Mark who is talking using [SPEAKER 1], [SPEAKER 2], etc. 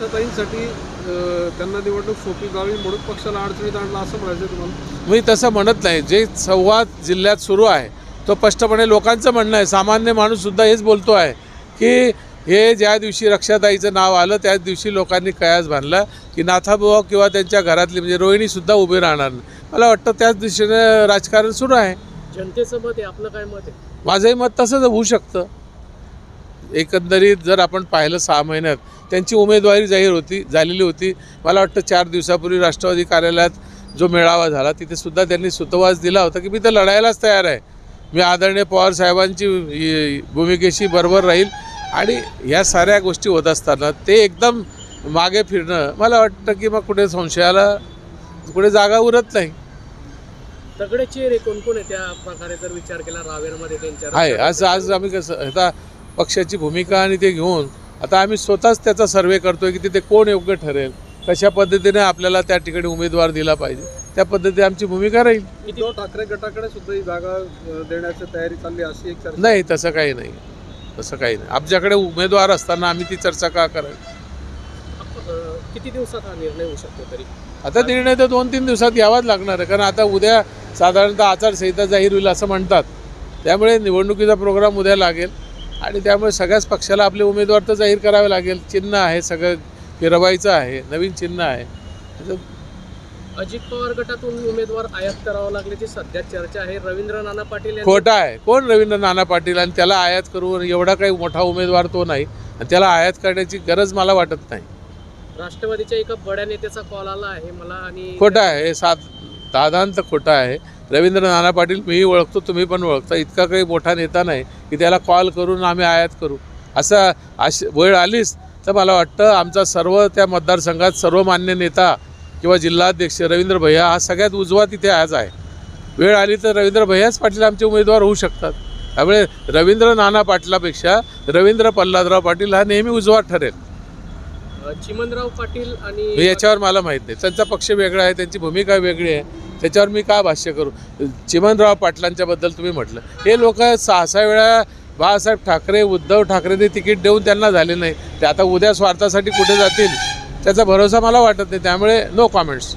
[SPEAKER 1] रक्षाताईंसाठी अं, त्यांना निवडणूक सोपी जावी म्हणून पक्षाला अडचणीत आणला असं म्हणायचं तुम्हाला?
[SPEAKER 2] मी तसं म्हणत नाही. जे संवाद जिल्ह्यात सुरू आहे तो स्पष्टपणे लोकांचं म्हणणं आहे. सामान्य माणूससुद्धा हेच बोलतो आहे की हे ज्या दिवशी रक्षाताईचं नाव आलं त्याच दिवशी लोकांनी कयास बांधला की नाथाबुवा किंवा त्यांच्या घरातली म्हणजे रोहिणीसुद्धा उभी राहणार नाही. मला वाटतं त्याच दिशेने राजकारण सुरू आहे.
[SPEAKER 3] जनतेचं मत आहे आपलं काय मत आहे?
[SPEAKER 2] माझंही मत तसंच होऊ शकतं. एकंदरीत जर आपण पाहिलं सहा महिन्यात त्यांची उमेदवारी जाहीर होती झालेली होती. मला वाटतं चार दिवसापूर्वी राष्ट्रवादी कार्यालयात जो मेळावा झाला तिथे सुद्धा त्यांनी सुतवास दिला होता की मी तर लढायलाच तयार आहे. मी आदरणीय पवार साहेबांची भूमिकेशी बरोबर राहील आणि ह्या साऱ्या गोष्टी होत असताना ते एकदम मागे फिरणं मला वाटतं की मग कुठे संशयाला कुठे जागा उरत नाही.
[SPEAKER 3] तगडे चेहरे कोण कोण आहे त्या प्रकारे जर विचार केला रावेरमध्ये त्यांच्या
[SPEAKER 2] आहे. आज आज आम्ही कसं आता पक्षाची भूमिका आणि ते घेऊन आता आम्ही स्वतःच त्याचा सर्वे करतोय की तिथे कोण योग्य ठरेल कशा पद्धतीने आपल्याला त्या ठिकाणी उमेदवार दिला पाहिजे त्या पद्धतीने आमची भूमिका राहील.
[SPEAKER 1] ठाकरे गटाकडे सुद्धा ही जागा देण्याची तयारी चालली अशी एक चर्चा
[SPEAKER 2] नाही तसं काही नाही. तसं काही नाही. आमच्याकडे उमेदवार असताना आम्ही ती चर्चा का करावी?
[SPEAKER 3] किती दिवसात हा निर्णय होऊ शकतो तरी?
[SPEAKER 2] आता निर्णय तर दोन तीन दिवसात यावाच लागणार आहे कारण आता उद्या साधारणतः आचारसंहिता जाहीर होईल असं म्हणतात. त्यामुळे निवडणुकीचा प्रोग्राम उद्या लागेल. आणि त्यामुळे सगळ्याच पक्षाला आपले उमेदवार तर जाहीर करावे लागेल. चिन्ह आहे सगळं फिरवायचं आहे नवीन चिन्ह आहे.
[SPEAKER 3] अजित पवार गटातून उमेदवार आयात करावं लागल्याची सध्या चर्चा आहे. रवींद्र नाना पाटील
[SPEAKER 2] खोटा आहे. कोण रवींद्र नाना पाटील आणि त्याला आयात करून एवढा काही मोठा उमेदवार तो नाही आणि त्याला आयात करण्याची गरज मला वाटत नाही.
[SPEAKER 3] राष्ट्रवादीच्या एका बड्या नेत्याचा कॉल आला आहे मला आणि
[SPEAKER 2] खोटा आहे. सात दादांत खोटा आहे. रवींद्र नाना पाटील मीही ओळखतो तुम्ही पण ओळखता. इतका काही मोठा नेता नाही. की त्याला कॉल करून आम्ही आयात करू. असं अशी वेळ आलीच तर मला वाटतं आमचा सर्व त्या मतदारसंघात सर्वमान्य नेता किंवा जिल्हाध्यक्ष रवींद्र भैया हा सगळ्यात उजवा तिथे आज आहे. वेळ आली तर रवींद्र भैयाच पाटील आमचे उमेदवार होऊ शकतात. त्यामुळे रवींद्र नाना पाटलापेक्षा रवींद्र प्रल्हादराव पाटील हा नेहमी उजवा ठरेल.
[SPEAKER 3] अं, चिमणराव पाटील आणि
[SPEAKER 2] याच्यावर मला माहीत नाही. त्यांचा पक्ष वेगळा आहे त्यांची भूमिका वेगळी आहे. त्याच्यावर मी का भाष्य करू? चिमनराव पाटलांच्याबद्दल तुम्ही म्हटलं. हे लोक सहा सहा वेळा बाळासाहेब ठाकरे उद्धव ठाकरेने तिकीट देऊन त्यांना झाले नाही. ते आता उद्या स्वार्थासाठी कुठे जातील? त्याचा भरोसा मला वाटत नाही. त्यामुळे नो कॉमेंट्स